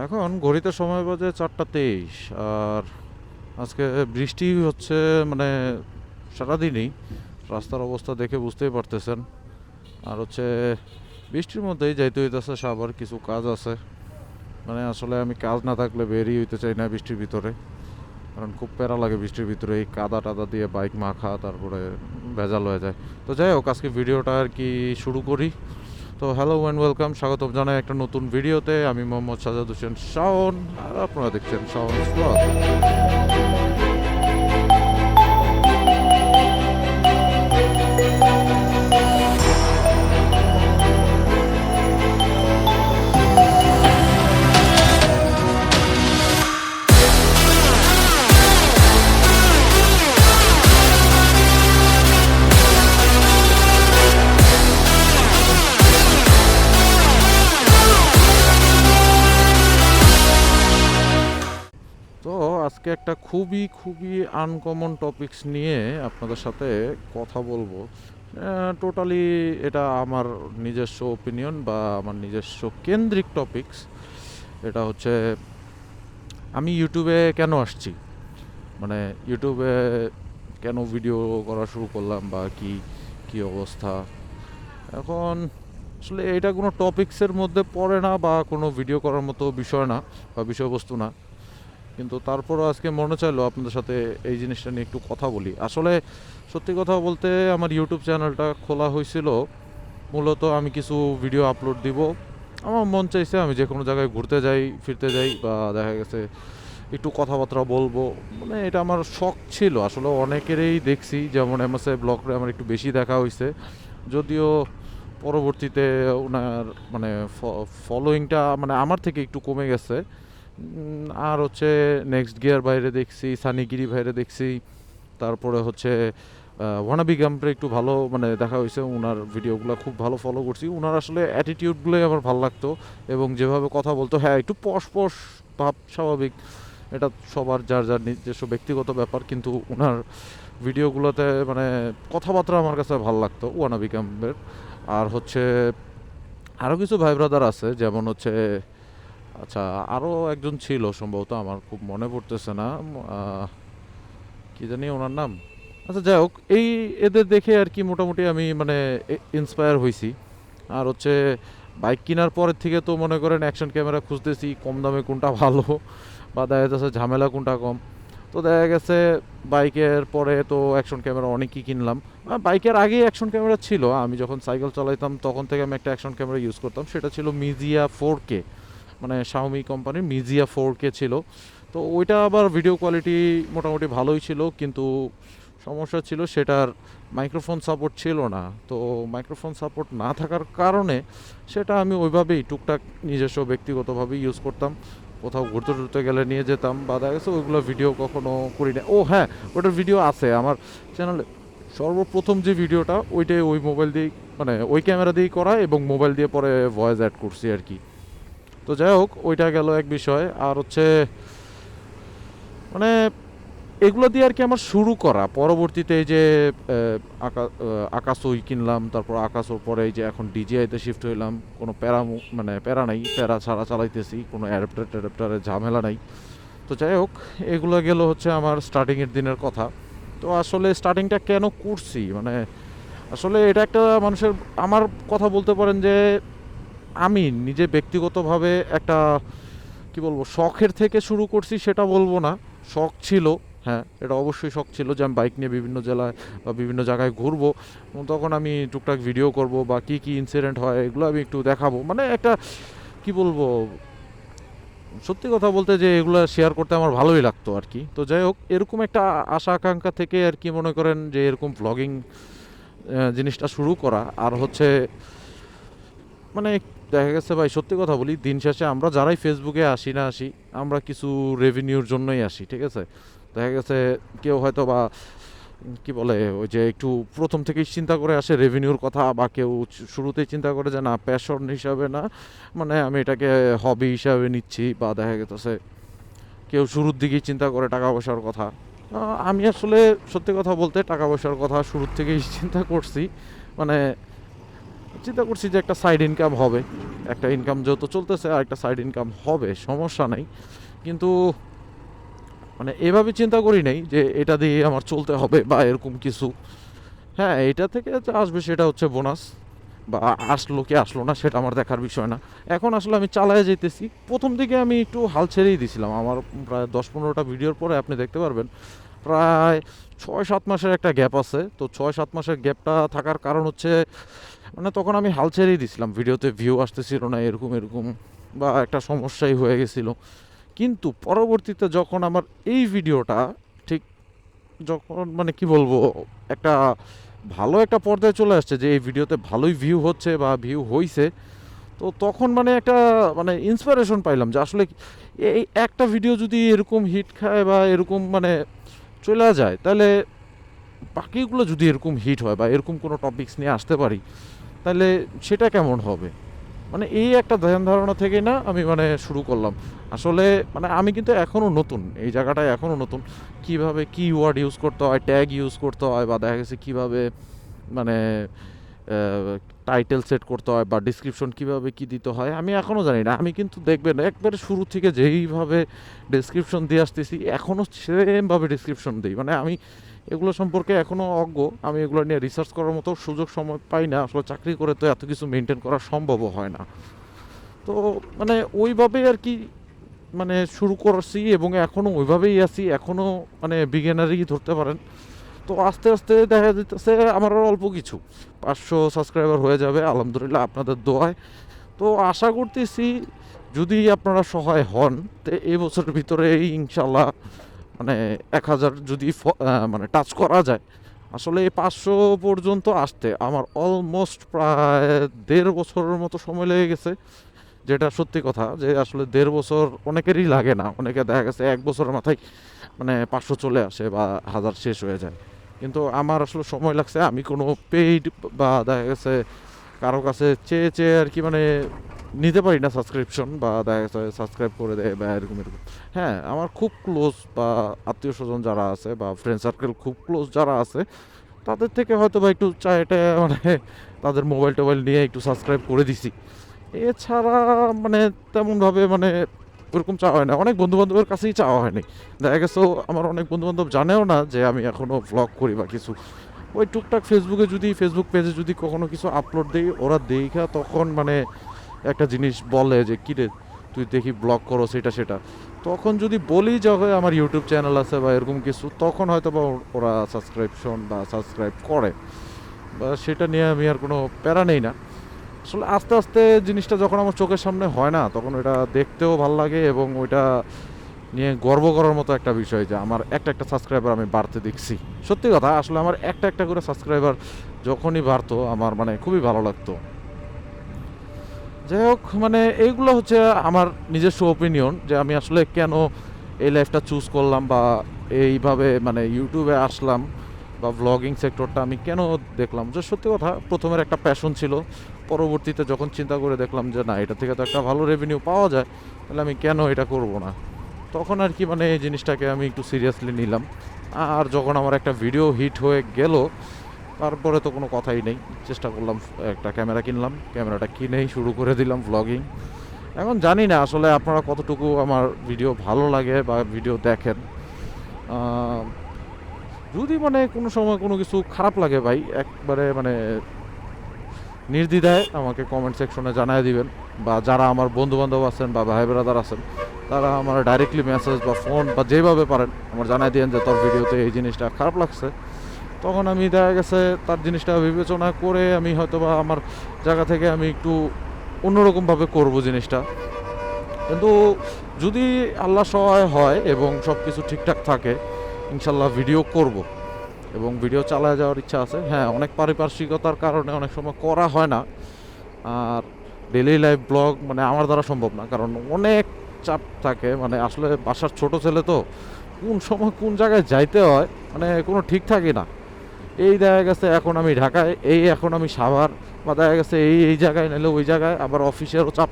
এখন ঘড়িতে সময় বাজে চারটা তেইশ, আর আজকে বৃষ্টি হচ্ছে মানে সারাদিনই, রাস্তার অবস্থা দেখে বুঝতেই পারতেছেন। আর হচ্ছে বৃষ্টির মধ্যেই যাইতে হইতেছে আবার কিছু কাজ আছে। মানে আসলে আমি কাজ না থাকলে বেরিয়ে হইতে চাই না বৃষ্টির ভিতরে। কারণ খুব প্যারা লাগে বৃষ্টির ভিতরে, এই কাদা টাদা দিয়ে বাইক মাখা, তারপরে ভেজাল হয়ে যায়। তো যাই হোক, আজকে ভিডিওটা আর কি শুরু করি। তো হ্যালো ওয়ান ওয়েলকাম স্বাগতম জানাই একটা নতুন ভিডিওতে আমি মোহাম্মদ সাজাদ হোসেন, শাওন, আর আপনারা দেখছেন শাওন আজকে একটা খুবই খুবই আনকমন টপিকস নিয়ে আপনাদের সাথে কথা বলব। টোটালি এটা আমার নিজস্ব ওপিনিয়ন বা আমার নিজস্ব কেন্দ্রিক টপিকস এটা হচ্ছে, আমি ইউটিউবে কেন আসছি? মানে ইউটিউবে কেন ভিডিও করা শুরু করলাম বা কি কি অবস্থা? এখন আসলে এটা কোনো টপিক্সের মধ্যে পড়ে না বা কোনো ভিডিও করার মতো বিষয় না বা বিষয়বস্তু না। কিন্তু তারপরও আজকে মনে চাইলো আপনাদের সাথে এই জিনিসটা নিয়ে একটু কথা বলি। আসলে সত্যি কথা বলতে আমার ইউটিউব চ্যানেলটা খোলা হয়েছিল। মূলত আমি কিছু ভিডিও আপলোড দিব। আমার মন চাইছে আমি যে কোনো জায়গায় ঘুরতে যাই, ফিরতে যাই বা দেখা গেছে একটু কথাবার্তা বলব। মানে এটা আমার শখ ছিল। আসলে অনেকেরই দেখছি, যেমন এমএসআই ব্লগরে আমার একটু বেশি দেখা হয়েছে। যদিও পরবর্তীতে ওনার মানে ফলোয়িংটা মানে আমার থেকে একটু কমে গেছে। আর হচ্ছে নেক্সট গিয়ার বাইরে দেখছি সানিগিরি বাইরে দেখছি। তারপরে হচ্ছে ওয়ানাবি গাম্পে একটু ভালো মানে দেখা হয়েছে ওনার ভিডিওগুলো খুব ভালো ফলো করছি। ওনার আসলে অ্যাটিটিউডগুলোই আমার ভালো লাগতো, এবং যেভাবে কথা বলতো হ্যাঁ একটু পশ পশ, ভাব স্বাভাবিক, এটা সবার যার যার নিজস্ব ব্যক্তিগত ব্যাপার, কিন্তু ওনার ভিডিওগুলোতে মানে কথাবার্তা আমার কাছে ভালো লাগতো ওয়ানাবি গাম্পের আর হচ্ছে আরও কিছু ভাই ব্রাদার আছে, যেমন হচ্ছে আচ্ছা আরও একজন ছিল সম্ভবত, আমার খুব মনে পড়তেছে না। কি জানি ওনার নাম। আচ্ছা যাই হোক, এই এদের দেখে আর কি মোটামুটি আমি মানে ইন্সপায়ার হয়েছি আর হচ্ছে বাইক কেনার পরের থেকে তো মনে করেন অ্যাকশন ক্যামেরা খুঁজতেছি, কম দামে কোনটা ভালো, বা দেখা যাচ্ছে ঝামেলা কোনটা কম। তো দেখা গেছে বাইকের পরে তো অ্যাকশন ক্যামেরা অনেকই কিনলাম। বাইকের আগেই অ্যাকশন ক্যামেরা ছিল। আমি যখন সাইকেল চালাইতাম, তখন থেকে আমি একটা অ্যাকশন ক্যামেরা ইউজ করতাম। সেটা ছিল মিজিয়া ফোর কে মানে শাওমি কোম্পানির মিজিয়া ফোর কে ছিল। তো ওইটা আবার ভিডিও কোয়ালিটি মোটামুটি ভালোই ছিল, কিন্তু সমস্যা ছিল সেটার মাইক্রোফোন সাপোর্ট ছিল না। তো মাইক্রোফোন সাপোর্ট না থাকার কারণে সেটা আমি ওইভাবেই টুকটাক নিজস্ব ব্যক্তিগতভাবে ইউজ করতাম। কোথাও ঘুরতে টুরতে গেলে নিয়ে যেতাম বা দেখা গেছে, ওইগুলো ভিডিও কখনো করি না ও হ্যাঁ ওটার ভিডিও আছে আমার চ্যানেলে সর্বপ্রথম যে ভিডিওটা ওইটাই ওই মোবাইল দিয়েই মানে ওই ক্যামেরা দিয়েই করা এবং মোবাইল দিয়ে পরে ভয়েস অ্যাড করছি আর কি। তো যাই হোক, ওইটা গেল এক বিষয়। আর হচ্ছে মানে এগুলো দিয়ে আর কি আমার শুরু করা। পরবর্তীতে এই যে আকাশই কিনলাম, তারপর আকাশোর পরে এই যে এখন ডিজিআইতে শিফট হইলাম। কোনো প্যারা মানে প্যারা নাই, প্যারা ছাড়া চালাইতেছি, কোনো অ্যাডাপ্টার ট্যাডাপ্টারের ঝামেলা নাই। তো যাই হোক, এগুলো গেল হচ্ছে আমার স্টার্টিংয়ের দিনের কথা। তো আসলে স্টার্টিংটা কেন করছি? মানে আসলে এটা একটা মানুষের, আমার কথা বলতে পারেন যে আমি নিজে ব্যক্তিগতভাবে একটা, কি বলব, শখের থেকে শুরু করছি সেটা বলব না। শখ ছিল হ্যাঁ এটা অবশ্যই শখ ছিল যে আমি বাইক নিয়ে বিভিন্ন জেলায় বা বিভিন্ন জায়গায় ঘুরবো। তখন আমি টুকটাক ভিডিও করব বা কি কি ইনসিডেন্ট হয়, এগুলো আমি একটু দেখাবো। মানে একটা, কি বলব, সত্যি কথা বলতে যে এগুলো শেয়ার করতে আমার ভালোই লাগতো আর কি তো যাই হোক, এরকম একটা আশা, আকাঙ্ক্ষা থেকে আর কি মনে করেন যে এরকম ভ্লগিং জিনিসটা শুরু করা। আর হচ্ছে মানে দেখা গেছে ভাই, সত্যি কথা বলি, দিন শেষে আমরা যারাই ফেসবুকে আসি না আসি, আমরা কিছু রেভিনিউর জন্যই আসি, ঠিক আছে? দেখা গেছে কেউ হয়তো বা, কি বলে, ওই যে একটু প্রথম থেকেই চিন্তা করে আসে রেভিনিউর কথা, বা কেউ শুরুতেই চিন্তা করে যে না প্যাশন হিসাবে না মানে আমি এটাকে হবি হিসাবে নিচ্ছি, বা দেখা গেছে কেউ শুরুর দিকেই চিন্তা করে টাকা পয়সার কথা। আমি আসলে সত্যি কথা বলতে টাকা পয়সার কথা শুরুর থেকেই চিন্তা করছি মানে চিন্তা করছি যে একটা সাইড ইনকাম হবে। একটা ইনকাম যেহেতু চলতেছে, আর একটা সাইড ইনকাম হবে, সমস্যা নাই। কিন্তু মানে এভাবে চিন্তা করি নাই যে এটা দিয়ে আমার চলতে হবে বা এরকম কিছু। হ্যাঁ এটা থেকে আসবে সেটা হচ্ছে বোনাস বা আসলো কি আসলো না সেটা আমার দেখার বিষয় না। এখন আসলে আমি চালায় যেতেছি। প্রথম দিকে আমি একটু হাল ছেড়েই দিছিলাম। আমার প্রায় দশ পনেরোটা ভিডিওর পরে আপনি দেখতে পারবেন। প্রায় ছয় সাত মাসের একটা গ্যাপ আছে। তো ছয় সাত মাসের গ্যাপটা থাকার কারণ হচ্ছে মানে তখন আমি হাল ছেড়েই দিছিলাম, ভিডিওতে ভিউ আসতেছিল না, এরকম এরকম, বা একটা সমস্যাই হয়ে গেছিল। কিন্তু পরবর্তীতে যখন আমার এই ভিডিওটা ঠিক যখন মানে কি বলব, একটা ভালো একটা পর্যায়ে চলে আসছে যে এই ভিডিওতে ভালোই ভিউ হচ্ছে বা ভিউ হইছে, তো তখন মানে একটা মানে ইন্সপিরেশন পাইলাম যে আসলে এই একটা ভিডিও যদি এরকম হিট খায় বা এরকম মানে চলে যায়, তাহলে বাকিগুলো যদি এরকম হিট হয় বা এরকম কোনো টপিকস নিয়ে আসতে পারি তাহলে সেটা কেমন হবে? মানে এই একটা ধ্যান ধারণা থেকে না আমি মানে শুরু করলাম। আসলে মানে আমি কিন্তু এখনও নতুন, এই জায়গাটায় এখনও নতুন। কীভাবে কি ওয়ার্ড ইউজ করতে হয় ট্যাগ ইউজ করতে হয় বা দেখা গেছে কীভাবে মানে টাইটেল সেট করতে হয় বা ডিসক্রিপশন কীভাবে কি দিতে হয়, আমি এখনও জানি না। আমি কিন্তু দেখবেন একবারে শুরু থেকে যেইভাবে ডিসক্রিপশন দিয়ে আসতেছি এখনও সেমভাবে ডিসক্রিপশন দিই। মানে আমি এগুলো সম্পর্কে এখনও অজ্ঞ। আমি এগুলো নিয়ে রিসার্চ করার মতো সুযোগ সময় পাই না। আসলে চাকরি করে তো এত কিছু মেনটেন করা সম্ভবও হয় না। তো মানে ওইভাবে আর কি মানে শুরু করছি এবং এখনও ওইভাবেই আছি। এখনও মানে বিজ্ঞানারই ধরতে পারেন। তো আস্তে আস্তে দেখা যেতেছে আমার অল্প কিছু। পাঁচশো সাবস্ক্রাইবার হয়ে যাবে। আলহামদুলিল্লাহ আপনাদের দোয়ায়। তো আশা করতেছি যদি আপনারা সহায় হন, তো এই বছরের ভিতরে ইনশাল্লাহ মানে এক হাজার যদি মানে টাচ করা যায়, আসলে এই পাঁচশো পর্যন্ত আসতে আমার অলমোস্ট প্রায় দেড় বছরের মতো সময় লেগে গেছে। যেটা সত্যি কথা যে আসলে দেড় বছর অনেকেরই লাগে না। অনেকে দেখা গেছে এক বছরের মাথায় মানে পাঁচশো চলে আসে বা হাজার শেষ হয়ে যায়। কিন্তু আমার আসলে সময় লাগছে, আমি কোনো পেইড বা দেখা গেছে কারও কাছে চেয়ে চেয়ে আর কি মানে নিতে পারি না সাবস্ক্রিপশন বা দেখা সাবস্ক্রাইব করে দেয় বা এরকম এরকম। হ্যাঁ আমার খুব ক্লোজ বা আত্মীয় স্বজন যারা আছে বা ফ্রেন্ড সার্কেল খুব ক্লোজ যারা আছে, তাদের থেকে হয়তো বা একটু চাইটা মানে তাদের মোবাইল টোবাইল নিয়ে একটু সাবস্ক্রাইব করে দিছি। এছাড়া মানে তেমনভাবে মানে ওরকম চাওয়া হয় না। অনেক বন্ধু বান্ধবের কাছেই চাওয়া হয়নি। দেখা গেছে আমার অনেক বন্ধু বান্ধব জানেও না যে আমি এখনও ভ্লগ করি বা কিছু। ওই টুকটাক ফেসবুকে যদি ফেসবুক পেজে যদি কখনো কিছু আপলোড দিই, ওরা দেখা তখন মানে একটা জিনিস বলে যে, কিরে, তুই দেখি ব্লগ করো সেটা সেটা। তখন যদি বলি যে আমার ইউটিউব চ্যানেল আছে বা এরকম কিছু, তখন হয়তো বা ওরা সাবস্ক্রিপশন বা সাবস্ক্রাইব করে। বা সেটা নিয়ে আমি আর কোনো প্যারা নেই না। আসলে আস্তে আস্তে জিনিসটা যখন আমার চোখের সামনে হয় না, তখন ওটা দেখতেও ভালো লাগে এবং ওইটা নিয়ে গর্ব করার মতো একটা বিষয় যে, আমার একটা একটা সাবস্ক্রাইবার আমি বাড়তে দেখছি। সত্যি কথা, আসলে আমার একটা একটা করে সাবস্ক্রাইবার যখনই বাড়তো, আমার মানে খুবই ভালো লাগতো। যাই হোক মানে এইগুলো হচ্ছে আমার নিজস্ব ওপিনিয়ন যে আমি আসলে কেন এই লাইফটা চুজ করলাম বা এইভাবে মানে ইউটিউবে আসলাম বা ব্লগিং সেক্টরটা আমি কেন দেখলাম। যে সত্যি কথা, প্রথমের একটা প্যাশন ছিল, পরবর্তীতে যখন চিন্তা করে দেখলাম যে না, এটা থেকে তো একটা ভালো রেভিনিউ পাওয়া যায়, তাহলে আমি কেন এটা করব না? তখন আর কি মানে এই জিনিসটাকে আমি একটু সিরিয়াসলি নিলাম। আর যখন আমার একটা ভিডিও হিট হয়ে গেল তারপরে তো কোনো কথাই নেই। চেষ্টা করলাম, একটা ক্যামেরা কিনলাম, ক্যামেরাটা কিনেই শুরু করে দিলাম ভ্লগিং এখন জানি না আসলে আপনারা কতটুকু আমার ভিডিও ভালো লাগে বা ভিডিও দেখেন। যদি মানে কোনো সময় কোনো কিছু খারাপ লাগে ভাই, একবারে মানে নির্দ্বিধায় আমাকে কমেন্ট সেকশনে জানায় দিবেন। বা যারা আমার বন্ধু বান্ধব আছেন বা ভাই ব্রাদার আছেন, তারা আমার ডাইরেক্টলি মেসেজ বা ফোন বা যেভাবে পারেন, আমার জানাই দিয়েন যে তোর ভিডিওতে এই জিনিসটা খারাপ লাগছে। তখন আমি দেখা গেছে তার জিনিসটা বিবেচনা করে আমি হয়তো বা আমার জায়গা থেকে আমি একটু অন্যরকমভাবে করব জিনিসটা। কিন্তু যদি আল্লাহ সহায় হয় এবং সব কিছু ঠিকঠাক থাকে, ইনশাল্লাহ ভিডিও করব। এবং ভিডিও চালায় যাওয়ার ইচ্ছা আছে। হ্যাঁ অনেক পারিপার্শ্বিকতার কারণে অনেক সময় করা হয় না। আর ডেলি লাইফ ব্লগ মানে আমার দ্বারা সম্ভব না। কারণ অনেক চাপ থাকে। মানে আসলে বাসার ছোট ছেলে তো, কোন সময় কোন জায়গায় যাইতে হয় মানে কোনো ঠিক থাকে না। এই দেখা গেছে এখন আমি ঢাকায়, এই এখন আমি সাভার, বা দেখা গেছে এই এই জায়গায় নাহলে ওই জায়গায়, আবার অফিসেরও চাপ।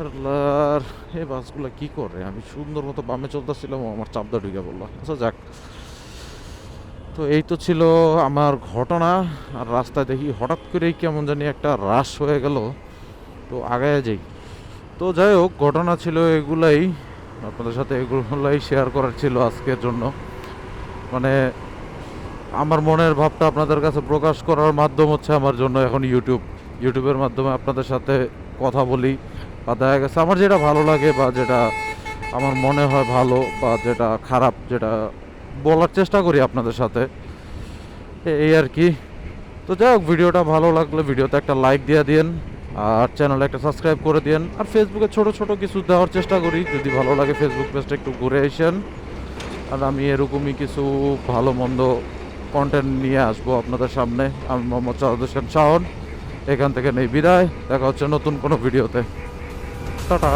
আল্লাহর এই বাসগুলো কি করে? আমি সুন্দর মতো বামে চলতেছিলাম আমার চাপদা ঢুকে বলল আচ্ছা যাক। তো এই তো ছিল আমার ঘটনা, আর রাস্তায় দেখি হঠাৎ করেই কেমন জানি একটা রাশ হয়ে গেল। তো আগায় যাই। তো যাই হোক, ঘটনা ছিল এগুলাই, আপনাদের সাথে এগুলাই শেয়ার করার ছিল আজকের জন্য। মানে আমার মনের ভাবটা আপনাদের কাছে প্রকাশ করার মাধ্যম হচ্ছে আমার জন্য এখন ইউটিউব ইউটিউবের মাধ্যমে আপনাদের সাথে কথা বলি বা দেখা গেছে আমার যেটা ভালো লাগে বা যেটা আমার মনে হয় ভালো বা যেটা খারাপ যেটা বলার চেষ্টা করি আপনাদের সাথে, এই আর কি। তো যাই হোক, ভিডিওটা ভালো লাগলে ভিডিওতে একটা লাইক দিয়ে দিন আর চ্যানেলে একটা সাবস্ক্রাইব করে দিন আর ফেসবুকে ছোট ছোট কিছু দেওয়ার চেষ্টা করি। যদি ভালো লাগে ফেসবুক পেজটা একটু ঘুরে আসেন। আর আমি এরকমই কিছু ভালো, মন্দ কন্টেন্ট নিয়ে আসব আপনাদের সামনে। আমি মোহাম্মদ চাঁদ হোসেন শাহন এখান থেকে নেই বিদায়। দেখা হচ্ছে নতুন কোনো ভিডিওতে। টাটা।